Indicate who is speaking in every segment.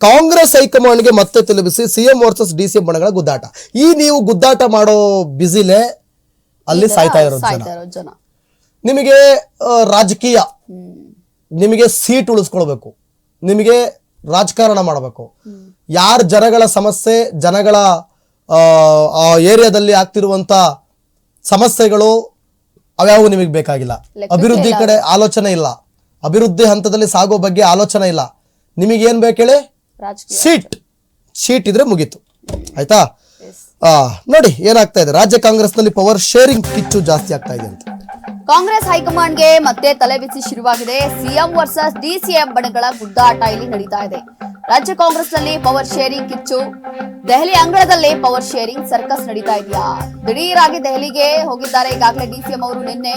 Speaker 1: ಕಾಂಗ್ರೆಸ್ ಹೈಕಮಾಂಡ್ಗೆ ಮತ್ತೆ ತಲುಪಿಸಿ CM versus D C M ಬಣಗಳ ಗುದ್ದಾಟ. ಈ ನೀವು ಗುದ್ದಾಟ ಮಾಡೋ ಬಿಸಿಲೆ ಅಲ್ಲಿ ಸಾಯ್ತಾ
Speaker 2: ಇರೋ ಜನ.
Speaker 1: ನಿಮಗೆ ರಾಜಕೀಯ ನಿಮಗೆ ಸೀಟ್ ಉಳಿಸ್ಕೊಳ್ಬೇಕು. ನಿಮಗೆ ರಾಜಕಾರಣ ಮಾಡಬೇಕು. ಯಾರ ಜನಗಳ ಸಮಸ್ಯೆ ಜನಗಳ ಆ, ಏರಿಯಾದಲ್ಲಿ ಆಗ್ತಿರುವಂತ ಸಮಸ್ಯೆಗಳು ಅವ್ಯಾವು ನಿಮಗೆ ಬೇಕಾಗಿಲ್ಲ. ಅಭಿವೃದ್ಧಿ ಕಡೆ ಆಲೋಚನೆ ಇಲ್ಲ. ಅಭಿವೃದ್ಧಿ ಹಂತದಲ್ಲಿ ಸಾಗೋ ಬಗ್ಗೆ ಆಲೋಚನೆ ಇಲ್ಲ. ನಿಮಗೆ ಏನ್ ಬೇಕು ಹೇಳಿ? ಸೀಟ್ ಸೀಟ್ ಇದ್ರೆ ಮುಗೀತು. ಆಯ್ತಾ? ಆ ನೋಡಿ ಏನಾಗ್ತಾ ಇದೆ? ರಾಜ್ಯ ಕಾಂಗ್ರೆಸ್ನಲ್ಲಿ ಪವರ್ ಶೇರಿಂಗ್ ಕಿಚ್ಚು ಜಾಸ್ತಿ ಆಗ್ತಾ ಇದೆ ಅಂತ.
Speaker 2: ಕಾಂಗ್ರೆಸ್ ಹೈಕಮಾಂಡ್ಗೆ ಮತ್ತೆ ತಲೆಬಿಸಿ ಶುರುವಾಗಿದೆ. ಸಿಎಂ ವರ್ಸಸ್ ಡಿಸಿಎಂ ಬಣಗಳ ಗುದ್ದಾಟ ಇಲ್ಲಿ ನಡೀತಾ ಇದೆ. ರಾಜ್ಯ ಕಾಂಗ್ರೆಸ್ನಲ್ಲಿ ಪವರ್ ಶೇರಿಂಗ್ ಕಿಚ್ಚು. ದೆಹಲಿ ಅಂಗಳದಲ್ಲಿ ಪವರ್ ಶೇರಿಂಗ್ ಸರ್ಕಸ್ ನಡೀತಾ ಇದೆಯಾ? ದಿಢೀರಾಗಿ ದೆಹಲಿಗೆ ಹೋಗಿದ್ದಾರೆ. ಈಗಾಗಲೇ ಡಿಸಿಎಂ ಅವರು ನಿನ್ನೆ.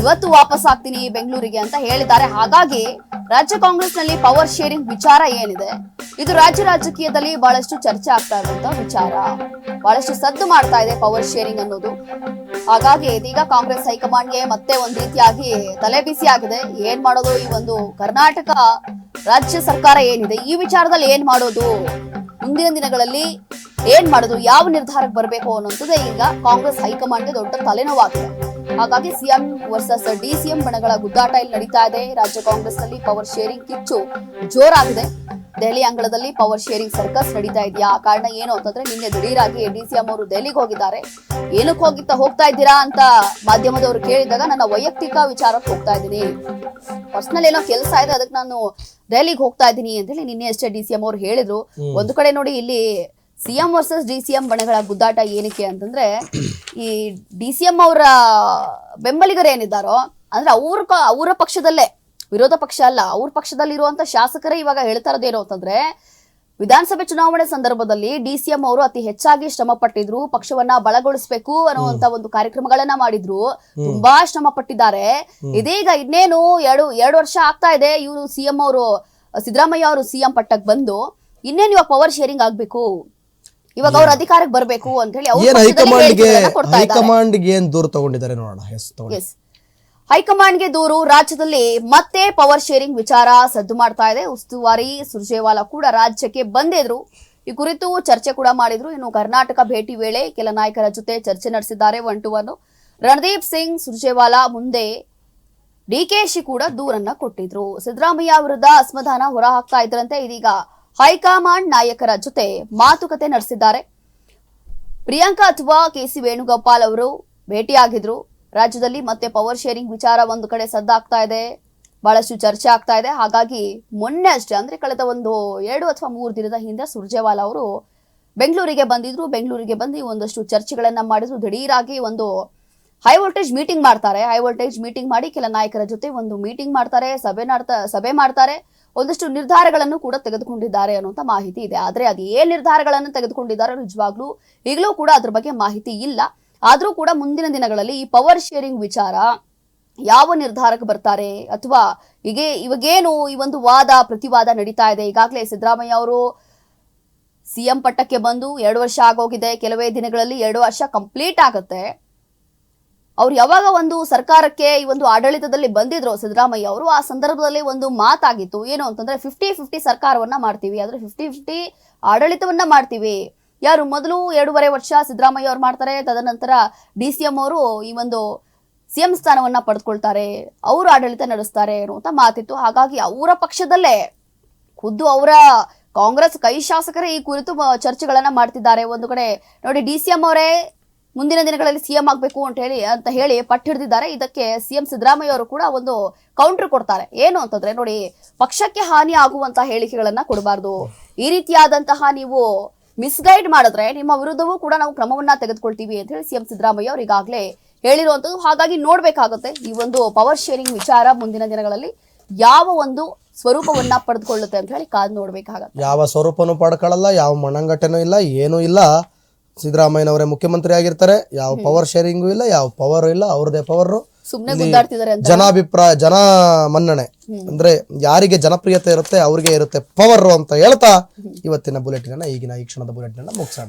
Speaker 2: ಇವತ್ತು ವಾಪಸ್ ಆಗ್ತೀನಿ ಬೆಂಗಳೂರಿಗೆ ಅಂತ ಹೇಳಿದ್ದಾರೆ. ಹಾಗಾಗಿ ರಾಜ್ಯ ಕಾಂಗ್ರೆಸ್ನಲ್ಲಿ ಪವರ್ ಶೇರಿಂಗ್ ವಿಚಾರ ಏನಿದೆ? ಇದು ರಾಜ್ಯ ರಾಜಕೀಯದಲ್ಲಿ ಬಹಳಷ್ಟು ಚರ್ಚೆ ಆಗ್ತಾ ಇರುವಂತಹ ವಿಚಾರ. ಬಹಳಷ್ಟು ಸದ್ದು ಮಾಡ್ತಾ ಇದೆ ಪವರ್ ಶೇರಿಂಗ್ ಅನ್ನೋದು. ಹಾಗಾಗಿ ಇದೀಗ ಕಾಂಗ್ರೆಸ್ ಹೈಕಮಾಂಡ್ಗೆ ಮತ್ತೆ ಒಂದ್ ರೀತಿಯಾಗಿ ತಲೆ ಬಿಸಿ ಆಗಿದೆ. ಏನ್ ಮಾಡೋದು ಈ ಒಂದು ಕರ್ನಾಟಕ ರಾಜ್ಯ ಸರ್ಕಾರ ಏನಿದೆ? ಈ ವಿಚಾರದಲ್ಲಿ ಏನ್ ಮಾಡೋದು? ಮುಂದಿನ ದಿನಗಳಲ್ಲಿ ಏನ್ ಮಾಡೋದು? ಯಾವ ನಿರ್ಧಾರಕ್ಕೆ ಬರಬೇಕು ಅನ್ನೋದೇ ಈಗ ಕಾಂಗ್ರೆಸ್ ಹೈಕಮಾಂಡ್ಗೆ ದೊಡ್ಡ ತಲೆನೋವಾಗಿದೆ. ಹಾಗಾಗಿ ಸಿಎಂ ವರ್ಸಸ್ ಡಿಸಿಎಂ ಬಣಗಳ ಗುದ್ದಾಟ ಇಲ್ಲಿ ನಡೀತಾ ಇದೆ. ರಾಜ್ಯ ಕಾಂಗ್ರೆಸ್ನಲ್ಲಿ ಪವರ್ ಶೇರಿಂಗ್ ಕಿಚ್ಚು ಜೋರಾಗಿದೆ. ದೆಹಲಿ ಅಂಗಳದಲ್ಲಿ ಪವರ್ ಶೇರಿಂಗ್ ಸರ್ಕಸ್ ನಡೀತಾ ಇದೆಯಾ? ಆ ಕಾರಣ ಏನು ಅಂತಂದ್ರೆ ನಿನ್ನೆ ದಿಢೀರಾಗಿ ಡಿಸಿಎಂ ಅವರು ದೆಹಲಿಗೆ ಹೋಗಿದ್ದಾರೆ. ಏನಕ್ಕೆ ಹೋಗಿತ್ತ ಹೋಗ್ತಾ ಇದ್ದೀರಾ ಅಂತ ಮಾಧ್ಯಮದವರು ಕೇಳಿದಾಗ ನನ್ನ ವೈಯಕ್ತಿಕ ವಿಚಾರಕ್ಕೆ ಹೋಗ್ತಾ ಇದ್ದೀನಿ. ಪರ್ಸನಲ್ ಏನೋ ಕೆಲಸ ಇದೆ ಅದಕ್ಕೆ ನಾನು ದೆಹಲಿಗೆ ಹೋಗ್ತಾ ಇದ್ದೀನಿ ಅಂತ ಹೇಳಿ ನಿನ್ನೆ ಅಷ್ಟೇ ಡಿಸಿಎಂ ಅವರು ಹೇಳಿದ್ರು. ಒಂದು ಕಡೆ ನೋಡಿ ಇಲ್ಲಿ CM versus D C M ಬಣಗಳ ಗುದ್ದಾಟ ಏನಕ್ಕೆ ಅಂತಂದ್ರೆ ಈ ಡಿ ಸಿ ಎಂ ಅವರ ಬೆಂಬಲಿಗರು ಏನಿದ್ದಾರೋ ಅಂದ್ರೆ ಅವ್ರ ಅವರ ಪಕ್ಷದಲ್ಲೇ ವಿರೋಧ ಪಕ್ಷ ಅಲ್ಲ ಅವ್ರ ಪಕ್ಷದಲ್ಲಿರುವಂತ ಶಾಸಕರೇ ಇವಾಗ ಹೇಳ್ತಾ ಇರೋದೇನು ಅಂತಂದ್ರೆ ವಿಧಾನಸಭೆ ಚುನಾವಣೆ ಸಂದರ್ಭದಲ್ಲಿ ಡಿ ಸಿ ಎಂ ಅವರು ಅತಿ ಹೆಚ್ಚಾಗಿ ಶ್ರಮ ಪಟ್ಟಿದ್ರು ಪಕ್ಷವನ್ನ ಬಲಗೊಳಿಸಬೇಕು ಅನ್ನುವಂತ ಒಂದು ಕಾರ್ಯಕ್ರಮಗಳನ್ನ ಮಾಡಿದ್ರು ತುಂಬಾ ಶ್ರಮ ಪಟ್ಟಿದ್ದಾರೆ. ಇದೀಗ ಇನ್ನೇನು ಎರಡು ಎರಡು ವರ್ಷ ಆಗ್ತಾ ಇದೆ ಇವರು ಸಿಎಂ ಅವರು ಸಿದ್ದರಾಮಯ್ಯ ಅವರು ಸಿಎಂ ಪಟ್ಟಕ್ಕೆ ಬಂದು ಇನ್ನೇನು ಇವಾಗ ಪವರ್ ಶೇರಿಂಗ್ ಆಗ್ಬೇಕು? ಇವಾಗ ಅವ್ರ ಅಧಿಕಾರಕ್ಕೆ ಬರಬೇಕು ಅಂತ ಹೇಳಿ ಹೈಕಮಾಂಡ್
Speaker 1: ಏನ್ ಹೈಕಮಾಂಡ್ಗೆ ಏನ್ ದೂರ ತಗೊಂಡಿದ್ದಾರೆ ನೋಡೋಣ ಎಸ್ ತಗೊಂಡು.
Speaker 2: ಎಸ್. ಹೈಕಮಾಂಡ್ಗೆ ದೂರು ರಾಜ್ಯದಲ್ಲಿ ಮತ್ತೆ ಪವರ್ ಶೇರಿಂಗ್ ವಿಚಾರ ಸದ್ದು ಮಾಡ್ತಾ ಇದೆ. ಉಸ್ತುವಾರಿ ಸುರ್ಜೇವಾಲಾ ಕೂಡ ರಾಜ್ಯಕ್ಕೆ ಬಂದಿದ್ರು. ಈ ಕುರಿತು ಚರ್ಚೆ ಕೂಡ ಮಾಡಿದ್ರು. ಇನ್ನು ಕರ್ನಾಟಕ ಭೇಟಿ ವೇಳೆ ಕೆಲ ನಾಯಕರ ಜೊತೆ ಚರ್ಚೆ ನಡೆಸಿದ್ದಾರೆ one to one. Randeep Singh Surjewala ಮುಂದೆ ಡಿಕೆಶಿ ಕೂಡ ದೂರನ್ನ ಕೊಟ್ಟಿದ್ರು. ಸಿದ್ದರಾಮಯ್ಯ ವಿರುದ್ಧ ಅಸಮಾಧಾನ ಹೊರಹಾಕ್ತಾ ಇದ್ರಂತೆ. ಇದೀಗ ಹೈಕಮಾಂಡ್ ನಾಯಕರ ಜೊತೆ ಮಾತುಕತೆ ನಡೆಸಿದ್ದಾರೆ. ಪ್ರಿಯಾಂಕಾ ಅಥವಾ ಕೆಸಿ ವೇಣುಗೋಪಾಲ್ ಅವರು ಭೇಟಿಯಾಗಿದ್ರು. ರಾಜ್ಯದಲ್ಲಿ ಮತ್ತೆ ಪವರ್ ಶೇರಿಂಗ್ ವಿಚಾರ ಒಂದು ಕಡೆ ಸದ್ದಾಗ್ತಾ ಇದೆ. ಬಹಳಷ್ಟು ಚರ್ಚೆ ಆಗ್ತಾ ಇದೆ. ಹಾಗಾಗಿ ಮೊನ್ನೆ ಅಷ್ಟೇ, ಅಂದ್ರೆ ಕಳೆದ ಒಂದು ಎರಡು ಅಥವಾ ಮೂರು ದಿನದ ಹಿಂದೆ ಸುರ್ಜೇವಾಲಾ ಅವರು ಬೆಂಗಳೂರಿಗೆ ಬಂದಿದ್ರು. ಬೆಂಗಳೂರಿಗೆ ಬಂದು ಒಂದಷ್ಟು ಚರ್ಚೆಗಳನ್ನ ಮಾಡಿದ್ರು. ದಿಢೀರಾಗಿ ಒಂದು ಹೈ ವೋಲ್ಟೇಜ್ ಮೀಟಿಂಗ್ ಮಾಡ್ತಾರೆ. ಹೈ ವೋಲ್ಟೇಜ್ ಮೀಟಿಂಗ್ ಮಾಡಿ ಕೆಲ ನಾಯಕರ ಜೊತೆ ಒಂದು ಮೀಟಿಂಗ್ ಮಾಡ್ತಾರೆ. ಸಭೆ ಸಭೆ ಮಾಡ್ತಾರೆ. ಒಂದಷ್ಟು ನಿರ್ಧಾರಗಳನ್ನು ಕೂಡ ತೆಗೆದುಕೊಂಡಿದ್ದಾರೆ ಅನ್ನುವಂತ ಮಾಹಿತಿ ಇದೆ. ಆದ್ರೆ ಅದು ಏನ್ ನಿರ್ಧಾರಗಳನ್ನು ತೆಗೆದುಕೊಂಡಿದ್ದಾರೆ ನಿಜವಾಗ್ಲೂ ಈಗಲೂ ಕೂಡ ಅದ್ರ ಬಗ್ಗೆ ಮಾಹಿತಿ ಇಲ್ಲ. ಆದ್ರೂ ಕೂಡ ಮುಂದಿನ ದಿನಗಳಲ್ಲಿ ಈ ಪವರ್ ಶೇರಿಂಗ್ ವಿಚಾರ ಯಾವ ನಿರ್ಧಾರಕ್ಕೆ ಬರ್ತಾರೆ? ಅಥವಾ ಹೀಗೆ ಇವಾಗೇನು ಈ ಒಂದು ವಾದ, ಪ್ರತಿವಾದ ನಡೀತಾ ಇದೆ? ಈಗಾಗಲೇ ಸಿದ್ದರಾಮಯ್ಯ ಅವರು ಸಿಎಂ ಪಟ್ಟಕ್ಕೆ ಬಂದು ಎರಡು ವರ್ಷ ಆಗೋಗಿದೆ. ಕೆಲವೇ ದಿನಗಳಲ್ಲಿ ಎರಡು ವರ್ಷ ಕಂಪ್ಲೀಟ್ ಆಗುತ್ತೆ. ಅವ್ರು ಯಾವಾಗ ಒಂದು ಸರ್ಕಾರಕ್ಕೆ ಈ ಒಂದು ಆಡಳಿತದಲ್ಲಿ ಬಂದಿದ್ರು ಸಿದ್ದರಾಮಯ್ಯ ಅವರು, ಆ ಸಂದರ್ಭದಲ್ಲಿ ಒಂದು ಮಾತಾಗಿತ್ತು. ಏನು ಅಂತಂದ್ರೆ ಫಿಫ್ಟಿ ಫಿಫ್ಟಿ ಸರ್ಕಾರವನ್ನ ಮಾಡ್ತೀವಿ. ಆದ್ರೆ ಫಿಫ್ಟಿ ಫಿಫ್ಟಿ ಆಡಳಿತವನ್ನ ಮಾಡ್ತೀವಿ. ಯಾರು ಮೊದಲು ಎರಡೂವರೆ ವರ್ಷ ಸಿದ್ದರಾಮಯ್ಯ ಅವ್ರು ಮಾಡ್ತಾರೆ, ತದನಂತರ ಡಿ ಸಿ ಎಂ ಅವರು ಈ ಒಂದು ಸಿಎಂ ಸ್ಥಾನವನ್ನ ಪಡೆದುಕೊಳ್ತಾರೆ, ಅವರು ಆಡಳಿತ ನಡೆಸ್ತಾರೆ ಅನ್ನುವಂತ ಮಾತಿತ್ತು. ಹಾಗಾಗಿ ಅವರ ಪಕ್ಷದಲ್ಲೇ ಖುದ್ದು ಅವರ ಕಾಂಗ್ರೆಸ್ ಕೈ ಶಾಸಕರೇ ಈ ಕುರಿತು ಚರ್ಚೆಗಳನ್ನ ಮಾಡ್ತಿದ್ದಾರೆ. ಒಂದು ಕಡೆ ನೋಡಿ, ಡಿ ಸಿ ಎಂ ಅವರೇ ಮುಂದಿನ ದಿನಗಳಲ್ಲಿ ಸಿಎಂ ಆಗ್ಬೇಕು ಅಂತ ಹೇಳಿ ಅಂತ ಹೇಳಿ ಪಟ್ಟು ಹಿಡಿದಿದ್ದಾರೆ. ಇದಕ್ಕೆ ಸಿಎಂ ಸಿದ್ದರಾಮಯ್ಯ ಅವರು ಕೂಡ ಒಂದು ಕೌಂಟರ್ ಕೊಡ್ತಾರೆ. ಏನು ಅಂತಂದ್ರೆ, ನೋಡಿ, ಪಕ್ಷಕ್ಕೆ ಹಾನಿ ಆಗುವಂತಹ ಹೇಳಿಕೆಗಳನ್ನ ಕೊಡಬಾರ್ದು. ಈ ರೀತಿಯಾದಂತಹ ನೀವು ಮಿಸ್ಗೈಡ್ ಮಾಡಿದ್ರೆ ನಿಮ್ಮ ವಿರುದ್ಧವೂ ಕೂಡ ನಾವು ಕ್ರಮವನ್ನ ತೆಗೆದುಕೊಳ್ತೀವಿ ಅಂತ ಹೇಳಿ ಸಿಎಂ ಸಿದ್ದರಾಮಯ್ಯ ಅವರು ಈಗಾಗಲೇ ಹೇಳಿರುವಂತದ್ದು ಹಾಗಾಗಿ ನೋಡ್ಬೇಕಾಗುತ್ತೆ ಈ ಒಂದು ಪವರ್ ಶೇರಿಂಗ್ ವಿಚಾರ ಮುಂದಿನ ದಿನಗಳಲ್ಲಿ ಯಾವ ಒಂದು ಸ್ವರೂಪವನ್ನ ಪಡೆದುಕೊಳ್ಳುತ್ತೆ ಅಂತ ಹೇಳಿ ಕಾದು ನೋಡ್ಬೇಕಾಗತ್ತೆ.
Speaker 1: ಯಾವ ಸ್ವರೂಪನೂ ಪಡ್ಕೊಳ್ಳಲ್ಲ, ಯಾವ ಮಣ್ಣಂಗಟ್ಟೆನೂ ಇಲ್ಲ, ಏನೂ ಇಲ್ಲ. ಸಿದ್ದರಾಮಯ್ಯನವರೇ ಮುಖ್ಯಮಂತ್ರಿ ಆಗಿರ್ತಾರೆ. ಯಾವ ಪವರ್ ಶೇರಿಂಗು ಇಲ್ಲ ಯಾವ ಪವರ್ ಇಲ್ಲ ಅವ್ರದೇ ಪವರ್
Speaker 2: ಸುಮ್ನೆ ಗುದ್ದಾಡ್ತಿದ್ದಾರೆ ಅಂತ.
Speaker 1: ಜನಾಭಿಪ್ರಾಯ ಜನ ಮನ್ನಣೆ. ಅಂದ್ರೆ ಯಾರಿಗೆ ಜನಪ್ರಿಯತೆ ಇರುತ್ತೆ ಅವ್ರಿಗೆ ಇರುತ್ತೆ ಪವರ್ ಅಂತ ಹೇಳ್ತಾ ಇವತ್ತಿನ ಬುಲೆಟಿನ ಈಗಿನ ಈ ಕ್ಷಣದ ಬುಲೆಟಿನ ಮುಗಿಸೋಣ.